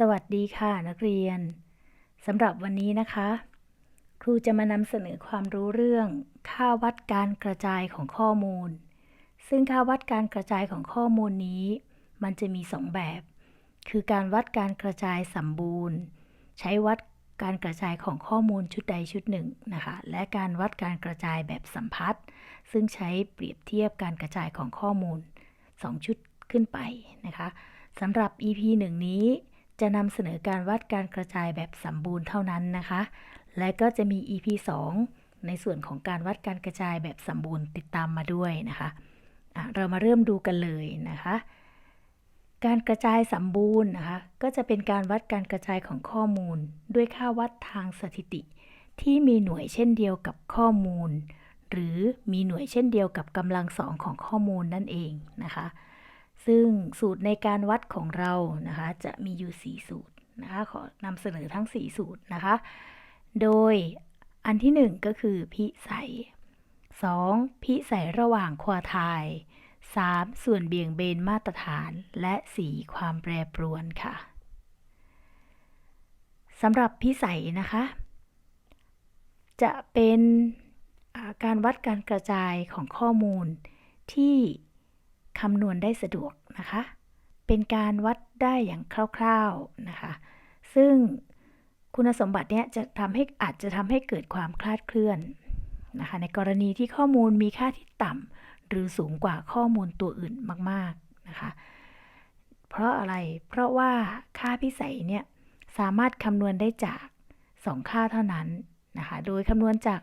สวัสดีค่ะนักเรียนสำหรับวันนี้นะคะ ครูจะมานำเสนอความรู้เรื่อง ค่าวัดการกระจายของข้อมูล ซึ่งค่าวัดการกระจายของข้อมูลนี้ มันจะมี2แบบ คือการวัดการกระจายสมบูรณ์ ใช้วัดการกระจายของข้อมูลชุดใดชุดหนึ่งนะคะและการวัดการกระจายแบบสัมพัทธ์ซึ่งใช้เปรียบเทียบการกระจายของข้อมูล 2 ชุดขึ้นไปนะคะสำหรับ EP 1 นี้ จะนำเสนอการวัดการกระจายแบบสมบูรณ์เท่านั้นนะคะ และก็จะมี EP 2 ในส่วนของการวัดการกระจายแบบสมบูรณ์ติดตามมาด้วยนะคะะเรามาเริ่มดูกันเลยนะคะ การกระจายสมบูรณ์นะคะ ก็จะเป็นการวัดการกระจายของข้อมูล ด้วยค่าวัดทางสถิติ ที่มีหน่วยเช่นเดียวกับข้อมูล หรือมีหน่วยเช่นเดียวกับกำลังสองของข้อมูลนั่นเองนะคะ ซึ่งสูตรในการวัดของเรานะคะจะมีอยู่ 4 สูตรนะคะขอนำเสนอทั้ง 4 สูตรนะคะ โดยอันที่ 1 ก็คือพิสัย 2. พิสัยระหว่างควาทาย 3. ส่วนเบี่ยงเบนมาตรฐาน และ 4. ความแปรปรวนค่ะสำหรับพิสัยนะคะ จะเป็นการวัดการกระจายของข้อมูลที่ คำนวณได้สะดวกนะคะ เป็นการวัดได้อย่างคร่าวๆนะคะ ซึ่งคุณสมบัติเนี้ยจะทำให้อาจจะทำให้เกิดความคลาดเคลื่อนนะคะ ในกรณีที่ข้อมูลมีค่าที่ต่ำหรือสูงกว่าข้อมูลตัวอื่นมากๆนะคะ เพราะอะไร เพราะว่าค่าพิสัยเนี่ยสามารถคำนวณได้จาก 2 ค่าเท่านั้นนะคะ โดยคำนวณจาก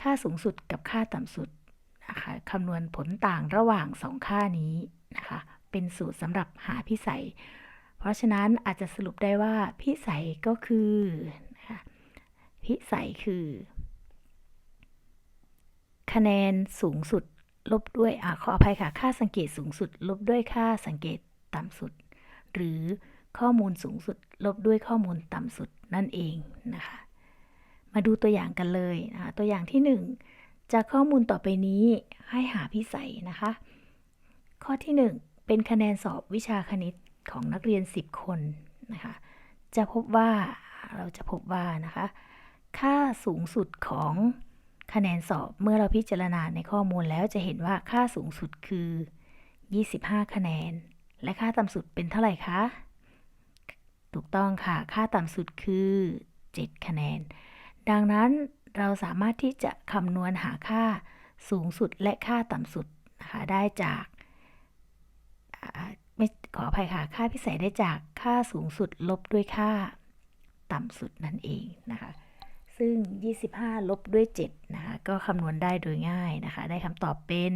ค่าสูงสุดกับค่าต่ำสุด นะคะคำนวณผลต่างระหว่าง 2 ค่านี้นะคะ เป็นสูตรสำหรับหาพิสัย เพราะฉะนั้นอาจจะสรุปได้ว่าพิสัยก็คือนะคะพิสัยคือ คะแนนสูงสุดลบด้วยอขออภัยค่ะ ค่าสังเกตสูงสุด ลบด้วยค่าสังเกตต่ำสุด หรือข้อมูลสูงสุด ลบด้วยข้อมูลต่ำสุดนั่นเองนะคะ มาดูตัวอย่างกันเลยนะคะตัวอย่างที่ 1 จากข้อมูลต่อไปนี้ให้หาพิสัยนะคะ ข้อที่ 1 เป็นคะแนนสอบวิชาคณิตของนักเรียน 10 คนนะคะ จะพบว่าเราจะพบว่านะคะ ค่าสูงสุดของคะแนนสอบเมื่อเราพิจารณาในข้อมูลแล้วจะเห็นว่าค่าสูงสุดคือ 25 คะแนน และค่าต่ำสุดเป็นเท่าไหร่คะ ถูกต้องค่ะ ค่าต่ำสุดคือ 7 คะแนน ดังนั้น เราสามารถที่จะคำนวณหาค่าสูงสุดและค่าต่ำสุดนะคะได้จากไม่ขออภัยค่ะ ค่าพิเศษได้จากค่าสูงสุดลบด้วยค่าต่ำสุดนั่นเองนะคะ ซึ่ง 25 ลบด้วย 7 นะคะ ก็คำนวณได้โดยง่ายนะคะ ได้คำตอบเป็น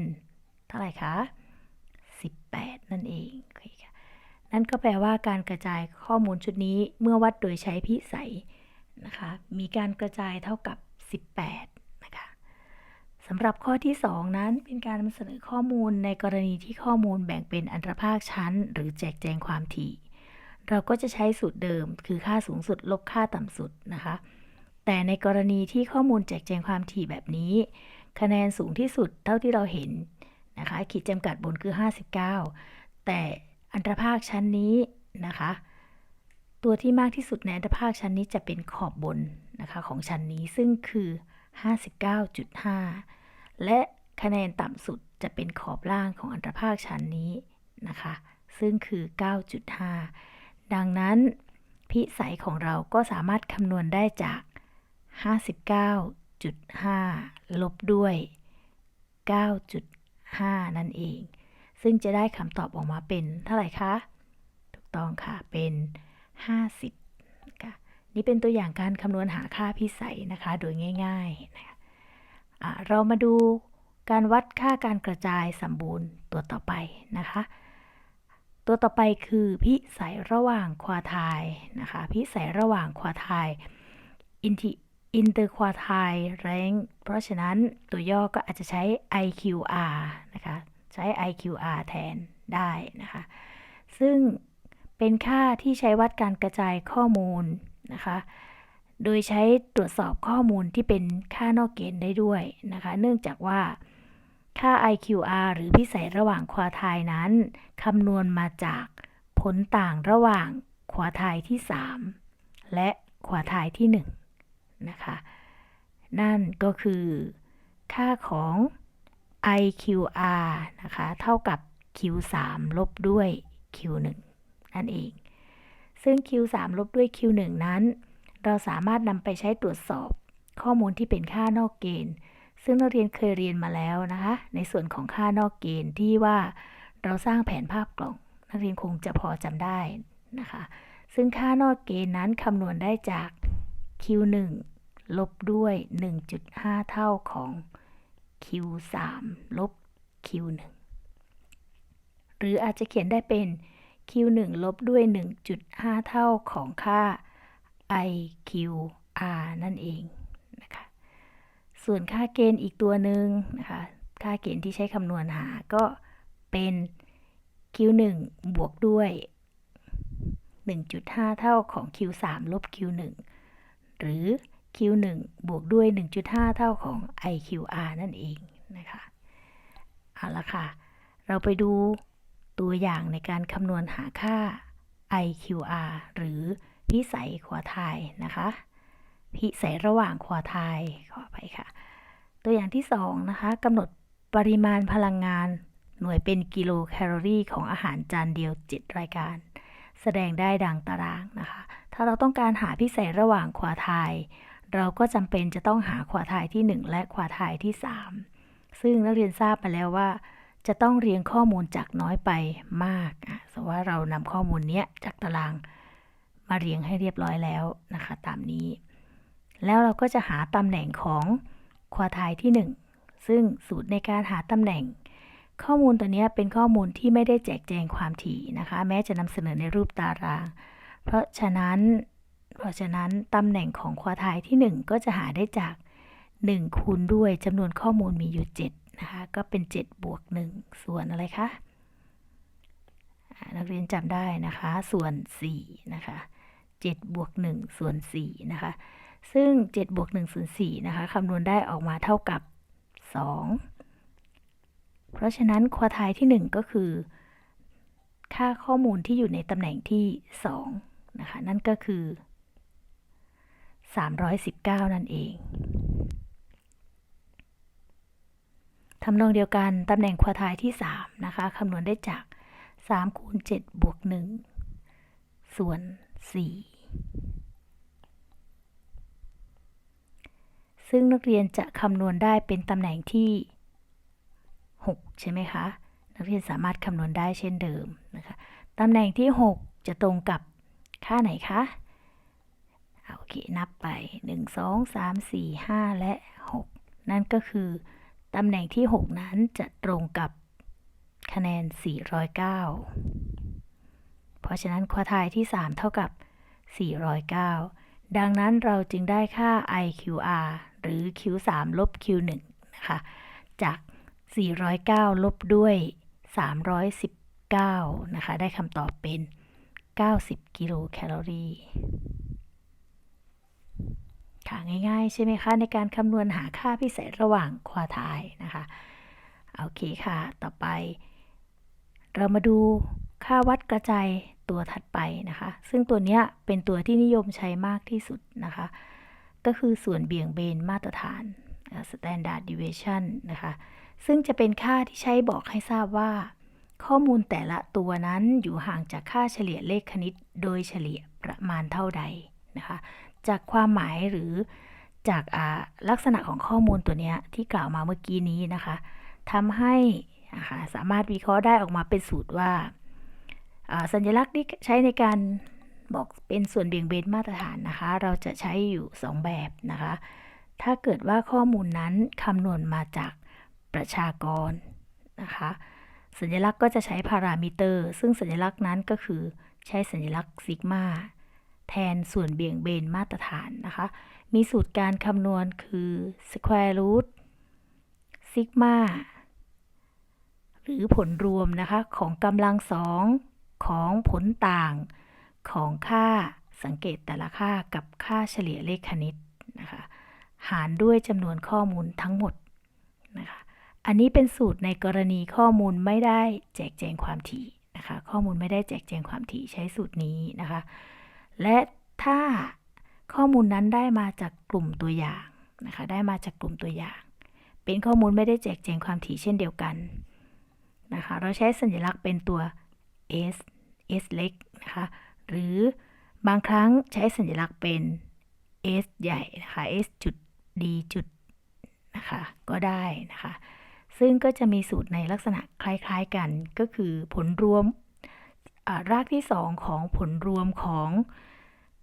เท่าไหร่คะ 18 นั่นเองโอเคค่ะ นั่นก็แปลว่าการกระจายข้อมูลชุดนี้เมื่อวัดโดยใช้พิสัยนะคะ มีการกระจายเท่ากับ 18 นะคะสำหรับข้อที่ 2 นั้นเป็นการนำเสนอข้อมูลในกรณีที่ข้อมูลแบ่งเป็นอันตรภาคชั้น หรือแจกแจงความถี่ เราก็จะใช้สูตรเดิม คือค่าสูงสุดลบค่าต่ำสุดนะคะ แต่ในกรณีที่ข้อมูลแจกแจงความถี่แบบนี้ คะแนนสูงที่สุดเท่าที่เราเห็นนะคะขีดจำกัดบนคือ 59 แต่อันตรภาคชั้นนี้นะคะ ตัวที่มากที่สุดในอันตรภาคชั้นนี้จะเป็นขอบบนนะคะของชั้นนี้ซึ่งคือ 59.5 และคะแนนต่ำสุดจะเป็นขอบล่างของอันตรภาคชั้นนี้นะคะ ซึ่งคือ 9.5 ดังนั้นพิสัยของเราก็สามารถคำนวณได้จาก 59.5 ลบด้วย 9.5 นั่นเอง ซึ่งจะได้คำตอบออกมาเป็นเท่าไหร่คะ ถูกต้องค่ะ เป็น 50ค่ะนี่เป็นตัวอย่างการคำนวณหาค่าพิสัยนะคะโดยง่ายๆนะคะะเรามาดูการวัดค่าการกระจายสมบูรณ์ตัวต่อไปนะคะ ตัวต่อไปคือพิสัยระหว่างควาทายนะคะพิสัยระหว่างควาทายอินทิอินเตอร์ควาทายแรงเพราะฉะนั้นตัวย่อก็อาจจะใช้ IQR นะคะ ใช้ IQR แทนได้นะคะ ซึ่ง เป็นค่าที่ใช้วัดการกระจายข้อมูลนะคะ โดยใช้ตรวจสอบข้อมูลที่เป็นค่านอกเกณฑ์ได้ด้วยนะคะ เนื่องจากว่าค่า IQR หรือพิสัยระหว่างควาทยนั้นคำนวณมาจากผลต่างระหว่างควอไทยที่ 3 และควอไทยที่ 1 นะคะ นั่นก็คือค่าของ IQR นะคะ เท่ากับ Q3 ลบด้วย Q1 นั่นเอง ซึ่ง Q3 ลบด้วย Q1 นั้น เราสามารถนำไปใช้ตรวจสอบ ข้อมูลที่เป็นค่านอกเกณฑ์ ซึ่งนักเรียนเคยเรียนมาแล้วนะคะ ในส่วนของค่านอกเกณฑ์ที่ว่าเราสร้างแผนภาพกล่อง นักเรียนคงจะพอจำได้นะคะ ซึ่งค่านอกเกณฑ์นั้นคำนวณได้จาก Q1 ลบด้วย 1.5 เท่าของ Q3 ลบ Q1 หรืออาจจะเขียนได้เป็น Q1 ลบด้วย 1.5 เท่าของค่า IQR นั่นเองนะคะ ส่วนค่าเกณฑ์อีกตัวหนึ่งนะคะ ค่าเกณฑ์ที่ใช้คำนวณหาก็เป็น Q1 บวกด้วย 1.5 เท่าของ Q3 ลบ Q1 หรือ Q1 บวกด้วย 1.5 เท่าของ IQR นั่นเองนะคะ เอาละค่ะ เราไปดู ตัวอย่างในการคำนวณหาค่า IQR หรือพิสัยขวาทายนะคะ พิสัยระหว่างขวาทายขอไปค่ะ ตัวอย่างที่ 2 นะคะกำหนดปริมาณพลังงานหน่วยเป็นกิโลแคลอรี่ของอาหารจานเดียว 7 รายการ แสดงได้ดังตารางนะคะ ถ้าเราต้องการหาพิสัยระหว่างขวาทาย เราก็จำเป็นจะต้องหาขวาทายที่ 1 และขวาทายที่ 3 ซึ่งนักเรียนทราบมาแล้วว่า จะต้องเรียงข้อมูลจากน้อยไปมากอะสมมติว่าเรานำข้อมูลเนี้ยจากตารางมาเรียงให้เรียบร้อยแล้วนะคะตามนี้ แล้วเราก็จะหาตำแหน่งของควาทายที่ 1 ซึ่งสูตรในการหาตำแหน่ง ข้อมูลตัวนี้เป็นข้อมูลที่ไม่ได้แจกแจงความถี่นะคะ แม้จะนำเสนอในรูปตาราง เพราะฉะนั้น เพราะฉะนั้นตำแหน่งของควาทายที่ 1 ก็จะหาได้จาก1คูณด้วยจำนวนข้อมูลมีอยู่ 7 นะคะก็เป็น 7 บวก 1 ส่วนอะไรคะนักเรียนจำได้นะคะ ส่วน4นะคะ7บวก1ส่วน4นะคะ ซึ่ง7บวก1ส่วน4นะคะคำนวณได้ออกมาเท่ากับ 2 เพราะฉะนั้นควอไทยที่ 1 ก็คือ ค่าข้อมูลที่อยู่ในตำแหน่งที่2นะคะนั่นก็คือ 319 นั่นเอง ทำนองเดียวกันตำแหน่งควอไทายที่ 3 นะคะคำนวณได้จาก 3 คูณ 7 บวก 1 ส่วน 4 ซึ่งนักเรียนจะคำนวณได้เป็นตำแหน่งที่ 6 ใช่ไหมคะ นักเรียนสามารถคำนวณได้เช่นเดิมนะคะตำแหน่งที่ 6 จะตรงกับค่าไหนคะเอาโอเค นับไป 1 2 3 4 5 และ 6 นั่นก็คือ ตำแหน่งที่ 6 นั้นจะตรงกับคะแนน 409 เพราะฉะนั้นควอไทายที่ 3 เท่ากับ 409 ดังนั้นเราจึงได้ค่า IQR หรือ Q3 ลบ Q1 นะคะ จาก 409 ลบด้วย 319 นะคะ ได้คำตอบเป็น 90 กิโลแคลอรี่ ค่ะง่ายๆ ใช่ไหมคะ ในการคำนวณหาค่าพิเศษระหว่างควาทยนะคะโอเคค่ะ ต่อไป เรามาดูค่าวัดกระจายตัวถัดไปนะคะ ซึ่งตัวนี้เป็นตัวที่นิยมใช้มากที่สุดนะคะ ก็คือส่วนเบี่ยงเบนมาตรฐาน standard deviation นะคะ ซึ่งจะเป็นค่าที่ใช้บอกให้ทราบว่า ข้อมูลแต่ละตัวนั้นอยู่ห่างจากค่าเฉลี่ยเลขคณิต โดยเฉลี่ยประมาณเท่าใดนะคะ จากความหมายหรือจากลักษณะของข้อมูลตัวนี้ที่กล่าวมาเมื่อกี้นี้นะคะทำให้นะคะสามารถวิเคราะห์ได้ออกมาเป็นสูตรว่า สัญลักษณ์ที่ใช้ในการบอกเป็นส่วนเบี่ยงเบนมาตรฐานนะคะ เราจะใช้อยู่ 2 แบบนะคะ ถ้าเกิดว่าข้อมูลนั้นคำนวณมาจากประชากรนะคะ สัญลักษณ์ก็จะใช้พารามิเตอร์ ซึ่งสัญลักษณ์นั้นก็คือใช้สัญลักษณ์ซิกมา แทนส่วนเบี่ยงเบนมาตรฐานนะคะ มีสูตรการคำนวณคือ square root ซิกมาหรือผลรวมนะคะ ของกำลังสองของผลต่างของค่าสังเกตแต่ละค่ากับค่าเฉลี่ยเลขคณิตนะคะ หารด้วยจำนวนข้อมูลทั้งหมดนะคะ อันนี้เป็นสูตรในกรณีข้อมูลไม่ได้แจกแจงความถี่นะคะ ข้อมูลไม่ได้แจกแจงความถี่ใช้สูตรนี้นะคะ และถ้าข้อมูลนั้นได้มาจากกลุ่มตัวอย่างนะคะ ได้มาจากกลุ่มตัวอย่าง เป็นข้อมูลไม่ได้แจกแจงความถี่เช่นเดียวกันนะคะ เราใช้สัญลักษณ์เป็นตัว s s เล็กนะคะ หรือบางครั้งใช้สัญลักษณ์เป็น s ใหญ่นะคะ s จุด d จุดนะคะก็ได้นะคะ ซึ่งก็จะมีสูตรในลักษณะคล้ายๆกันก็คือผลรวม รากที่2ของผลรวมของ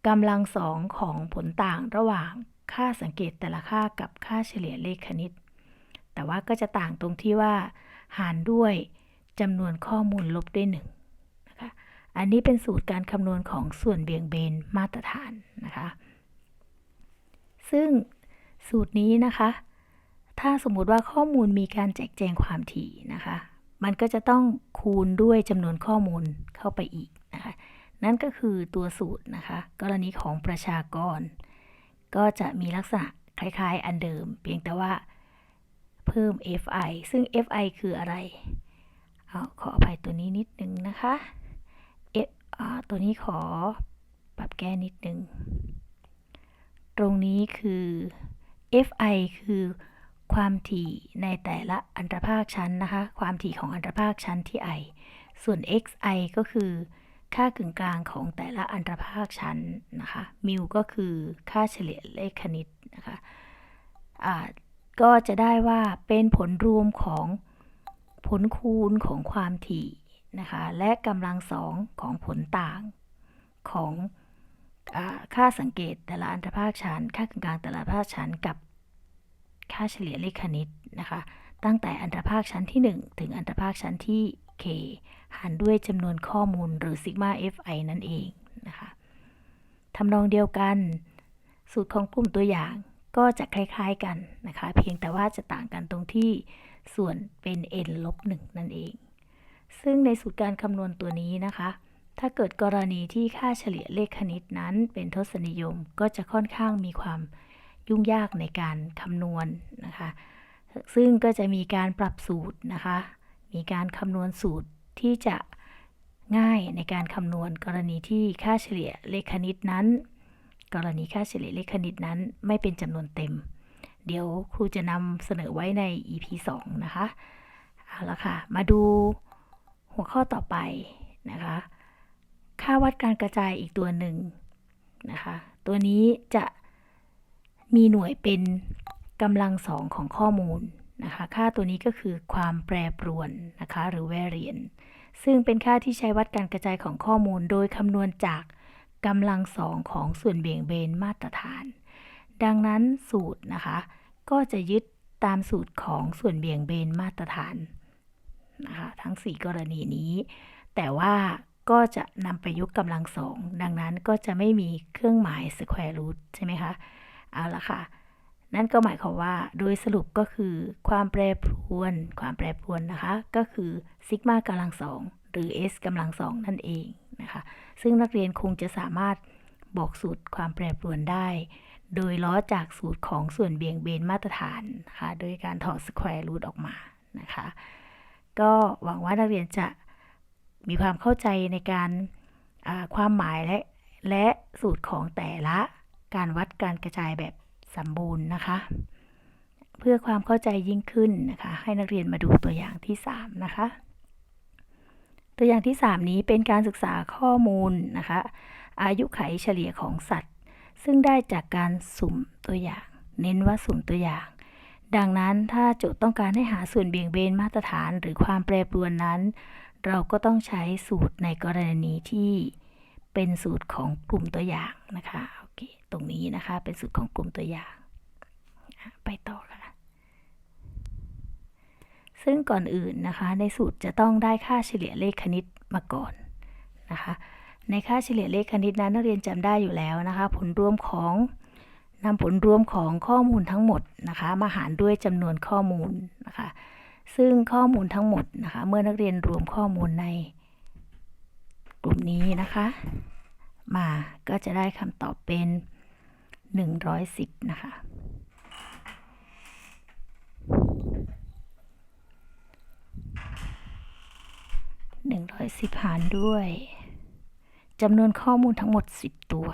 กำลังสองของผลต่างระหว่างค่าสังเกตแต่ละค่ากับค่าเฉลี่ยเลขคณิต แต่ว่าก็จะต่างตรงที่ว่า หารด้วยจำนวนข้อมูลลบด้วย1นะคะอันนี้เป็นสูตรการคำนวณของส่วนเบี่ยงเบนมาตรฐานนะคะ ซึ่งสูตรนี้นะคะ ถ้าสมมุติว่าข้อมูลมีการแจกแจงความถี่นะคะ มันก็จะต้องคูณด้วยจำนวนข้อมูลเข้าไปอีกนะคะ นั่นก็คือตัวสูตรนะคะ กรณีของประชากร ก็จะมีลักษณะคล้ายๆ อันเดิม เพียงแต่ว่าเพิ่ม fi ซึ่ง fi คืออะไรเอาขออภัยตัวนี้นิดนึงนะคะ f ตัวนี้ขอปรับแก้นิดนึง ตรงนี้คือ fi คือ ความถี่ในแต่ละอันตรภาคชั้นนะคะ ความถี่ของอันตรภาคชั้นที่ i ส่วน xi ก็คือ ค่ากึ่งกลางของแต่ละอันตรภาคชั้นนะคะ มิวก็คือค่าเฉลี่ยเลขคณิตนะคะอ่าก็จะได้ว่าเป็นผลรวมของผลคูณของความถี่นะคะ และกำลังสองของผลต่างของอค่าสังเกตแต่ละอันตรภาคชั้น ค่ากึ่งกลางแต่ละภาคชั้นกับ ค่าเฉลี่ยเลขคณิตนะคะ ตั้งแต่อันตรภาคชั้นที่ 1 ถึงอันตรภาคชั้นที่ k หารด้วยจำนวนข้อมูลหรือซิกมา fi นั่นเองนะคะทำนองเดียวกัน สูตรของกลุ่มตัวอย่างก็จะคล้ายๆกันนะคะ เพียงแต่ว่าจะต่างกันตรงที่ส่วนเป็น n ลบ1นั่นเอง ซึ่งในสูตรการคำนวณตัวนี้นะคะ ถ้าเกิดกรณีที่ค่าเฉลี่ยเลขคณิตนั้นเป็นทศนิยมก็จะค่อนข้างมีความ ยุ่งยากในการคำนวณนะคะ ซึ่งก็จะมีการปรับสูตรนะคะ มีการคำนวณสูตรที่จะง่ายในการคำนวณกรณีที่ค่าเฉลี่ยเลขคณิตนั้น กรณีค่าเฉลี่ยเลขคณิตนั้นไม่เป็นจำนวนเต็ม เดี๋ยวครูจะนำเสนอไว้ใน EP 2 นะคะ เอาละค่ะ มาดูหัวข้อต่อไปนะคะ ค่าวัดการกระจายอีกตัวหนึ่งนะคะ ตัวนี้จะ มีหน่วยเป็นกำลังสองของข้อมูลนะคะ ค่าตัวนี้ก็คือความแปรปรวนนะคะ หรือ variance ซึ่งเป็นค่าที่ใช้วัดการกระจายของข้อมูล โดยคำนวณจากกำลังสองของส่วนเบี่ยงเบนมาตรฐาน ดังนั้นสูตรนะคะ ก็จะยึดตามสูตรของส่วนเบี่ยงเบนมาตรฐานนะคะทั้ง 4 กรณีนี้ แต่ว่าก็จะนำไปยกกำลังสอง ดังนั้นก็จะไม่มีเครื่องหมาย square root ใช่ไหมคะ เอาละค่ะ นั่นก็หมายความว่า โดยสรุปก็คือ ความแปรปรวน ความแปรปรวนนะคะ ก็คือซิกมากำลังสองหรือ s กำลังสองนั่นเองนะคะ ซึ่งนักเรียนคงจะสามารถบอกสูตรความแปรปรวนได้ โดยล้อจากสูตรของส่วนเบี่ยงเบนมาตรฐานนะคะโดยการถอด square root ออกมานะคะ ก็หวังว่านักเรียนจะมีความเข้าใจในการความหมายและและสูตรของแต่ละ การวัดการกระจายแบบสมบูรณ์นะคะ เพื่อความเข้าใจยิ่งขึ้นนะคะ ให้นักเรียนมาดูตัวอย่างที่ 3 นะคะ ตัวอย่างที่ 3 นี้เป็นการศึกษาข้อมูลนะคะ อายุไขเฉลี่ยของสัตว์ ซึ่งได้จากการสุ่มตัวอย่าง เน้นว่าสุ่มตัวอย่าง ดังนั้นถ้าโจทย์ต้องการให้หาส่วนเบี่ยงเบนมาตรฐานหรือความแปรปรวนนั้น เราก็ต้องใช้สูตรในกรณีที่เป็นสูตรของกลุ่มตัวอย่างนะคะ รงนี้นะคะ เป็นสูตรของกลุ่มตัวอย่าง ไปต่อค่ะ ซึ่งก่อนอื่นนะคะ ในสูตรจะต้องได้ค่าเฉลี่ยเลขคณิตมาก่อนนะคะ ในค่าเฉลี่ยเลขคณิตนั้นนักเรียนจำได้อยู่แล้วนะคะ ผลรวมของนำผลรวมของข้อมูลทั้งหมดนะคะ มาหารด้วยจำนวนข้อมูลนะคะ ซึ่งข้อมูลทั้งหมดนะคะ เมื่อนักเรียนรวมข้อมูลในกลุ่มนี้นะคะ มาก็จะได้คำตอบเป็น 110 นะคะ หนึ่ง110หารด้วยจำนวนข้อมูลทั้งหมด 10 ตัว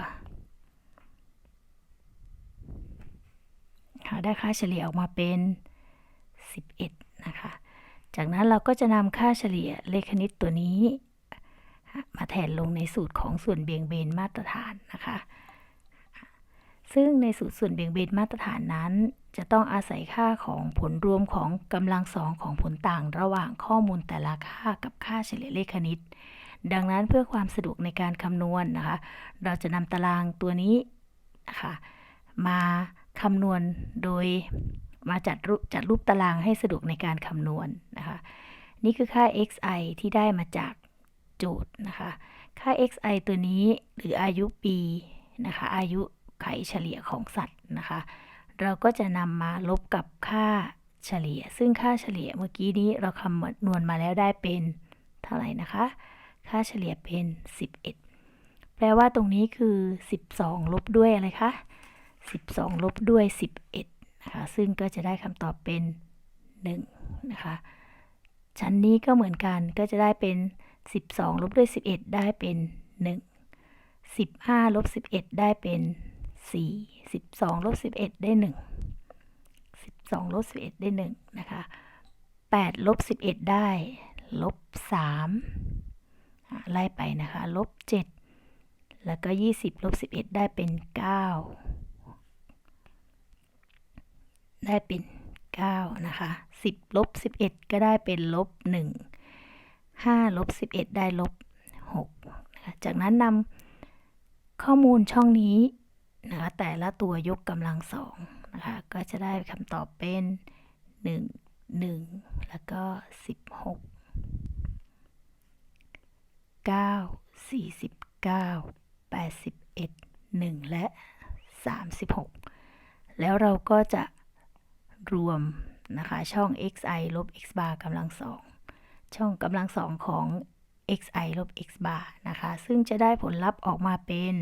ค่ะได้ค่าเฉลี่ยออกมาเป็น 11 นะคะ จากนั้นเราก็จะนำค่าเฉลี่ยเลขคณิตตัวนี้ มาแทนลงในสูตรของส่วนเบี่ยงเบนมาตรฐานนะคะ ซึ่งในสูตรส่วนเบี่ยงเบนมาตรฐานนั้น จะต้องอาศัยค่าของผลรวมของกำลังสองของผลต่างระหว่างข้อมูลแต่ละค่ากับค่าเฉลี่ยเลขคณิต ดังนั้นเพื่อความสะดวกในการคำนวณนะคะ เราจะนำตารางตัวนี้นะคะมาคำนวณโดยมาจัดรูปจัดรูปตารางให้สะดวกในการคำนวณนะคะ นี่คือค่า xi ที่ได้มาจากโจทย์นะคะ ค่า xi ตัวนี้หรืออายุปีนะคะ อายุ ไขเฉลี่ยของสัตว์นะคะ เราก็จะนำมาลบกับค่าเฉลี่ย ซึ่งค่าเฉลี่ยเมื่อกี้นี้เราคำนวณมาแล้วได้เป็นเท่าไหร่นะคะ ค่าเฉลี่ยเป็น 11 แปลว่าตรงนี้คือ 12 ลบด้วยอะไรคะ 12 ลบด้วย 11 นะคะ ซึ่งก็จะได้คำตอบเป็น 1 นะคะ ชั้นนี้ก็เหมือนกัน ก็จะได้เป็น 12 ลบด้วย 11 ได้เป็น 1 15 ลบ 11 ได้เป็น 4 12ลบ11ได้1 12ลบ11ได้1นะคะ8ลบ11ได้ลบ3ไล่ไปนะคะลบ7แล้วก็20ลบ11ได้เป็น9ได้เป็น9นะคะ 10ลบ11 ก็ได้เป็นลบ1 5ลบ11 ได้ลบ6นะคะจากนั้นนำข้อมูลช่องนี้ นะคะแต่ละตัวยกกำลังสองนะคะก็จะได้คำตอบเป็น 1 1 แล้วก็ 16 9 49 81 1 และ 36 แล้วเราก็จะรวมนะคะช่อง xi ลบ x bar กำลังสองช่องกำลังสองของ xi ลบ x bar นะคะ ซึ่งจะได้ผลลัพธ์ออกมาเป็น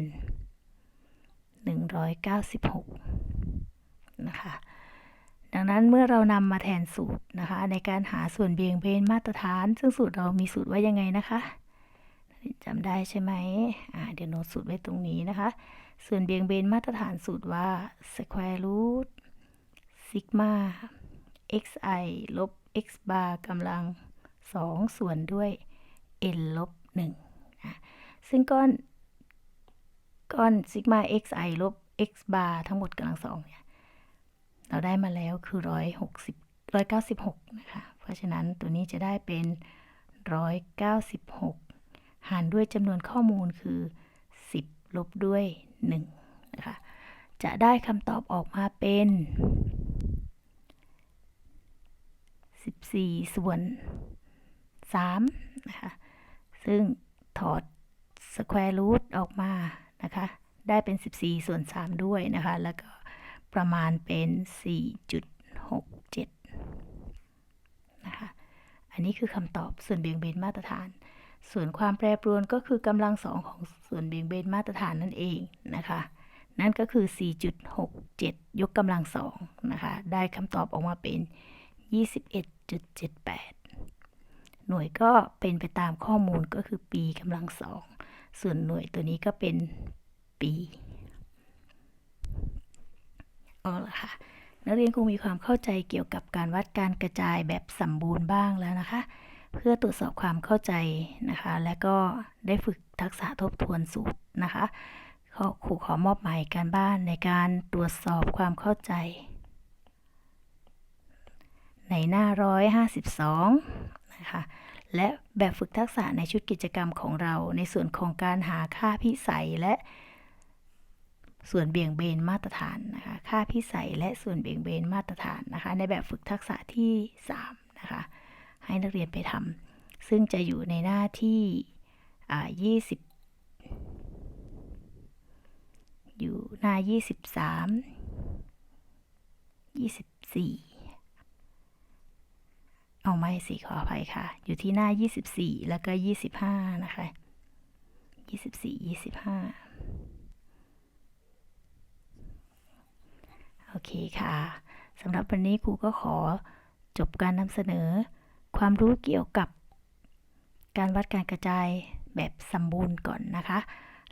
196 นะคะ ดังนั้นเมื่อเรานำมาแทนสูตรนะคะ ในการหาส่วนเบี่ยงเบนมาตรฐาน ซึ่งสูตรเรามีสูตรไว้ยังไงนะคะจำได้ใช่ไหมอ่าเดี๋ยวโน้ตสูตรไว้ตรงนี้นะคะ ส่วนเบี่ยงเบนมาตรฐานสูตรว่า square root sigma xi ลบ x bar กำลัง 2 ส่วนด้วย n ลบ1อะซึ่งก้อน ก้อน sigma xi ลบ x bar ทั้งหมดกำลังสองเนี่ยเราได้มาแล้วคือ160 196นะคะ เพราะฉะนั้นตัวนี้จะได้เป็น196หารด้วยจำนวนข้อมูลคือ10ลบด้วย1นะคะจะได้คำตอบออกมาเป็น14ส่วน3นะคะซึ่งถอด square root ออกมา นะคะ ได้เป็น 14 ส่วน 3 ด้วยนะคะ แล้วก็ประมาณเป็น 4.67 นะคะ อันนี้คือคำตอบส่วนเบี่ยงเบนมาตรฐาน ส่วนความแปรปรวนก็คือกำลังสองของส่วนเบี่ยงเบนมาตรฐานนั่นเองนะคะ นั่นก็คือ 4.67 ยกกำลังสองนะคะ ได้คำตอบออกมาเป็น 21.78 หน่วยก็เป็นไปตามข้อมูลก็คือปีกำลังสอง ส่วนหน่วยตัวนี้ก็เป็นปีเอาละค่ะ นักเรียนคงมีความเข้าใจเกี่ยวกับการวัดการกระจายแบบสมบูรณ์บ้างแล้วนะคะ เพื่อตรวจสอบความเข้าใจนะคะ และก็ได้ฝึกทักษะทบทวนสูตรนะคะครูขอมอบหมายการบ้านในการตรวจสอบความเข้าใจ ในหน้า 152 นะคะ และแบบฝึกทักษะในชุดกิจกรรมของเรา ในส่วนของการหาค่าพิสัยและส่วนเบี่ยงเบนมาตรฐานนะคะค่าพิสัยและส่วนเบี่ยงเบนมาตรฐานนะคะ ในแบบฝึกทักษะที่3นะคะให้นักเรียนไปทำซึ่งจะอยู่ในหน้าที่อ่า20อยู่หน้า 23 24 เอาไม่สิขออภัยค่ะ อยู่ที่หน้า 24 แล้วก็ 25 นะคะ 24 25 โอเคค่ะสำหรับวันนี้ครูก็ขอจบการนำเสนอ ความรู้เกี่ยวกับ การวัดการกระจายแบบสมบูรณ์ก่อนนะคะ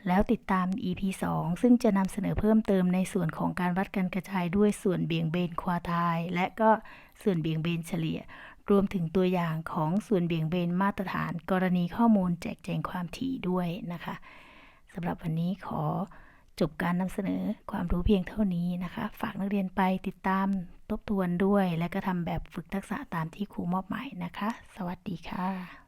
แล้วติดตาม EP 2 ซึ่งจะนำเสนอเพิ่มเติมในส่วนของการวัดการกระจายด้วยส่วนเบี่ยงเบนควาทาย และก็ส่วนเบี่ยงเบนเฉลี่ย รวมถึงตัวอย่างของส่วนเบี่ยงเบนมาตรฐาน กรณีข้อมูลแจกแจงความถี่ด้วยนะคะสำหรับวันนี้ขอจบการนำเสนอความรู้เพียงเท่านี้นะคะ ฝากนักเรียนไปติดตามทบทวนด้วย และก็ทำแบบฝึกทักษะตามที่ครูมอบหมายนะคะ สวัสดีค่ะ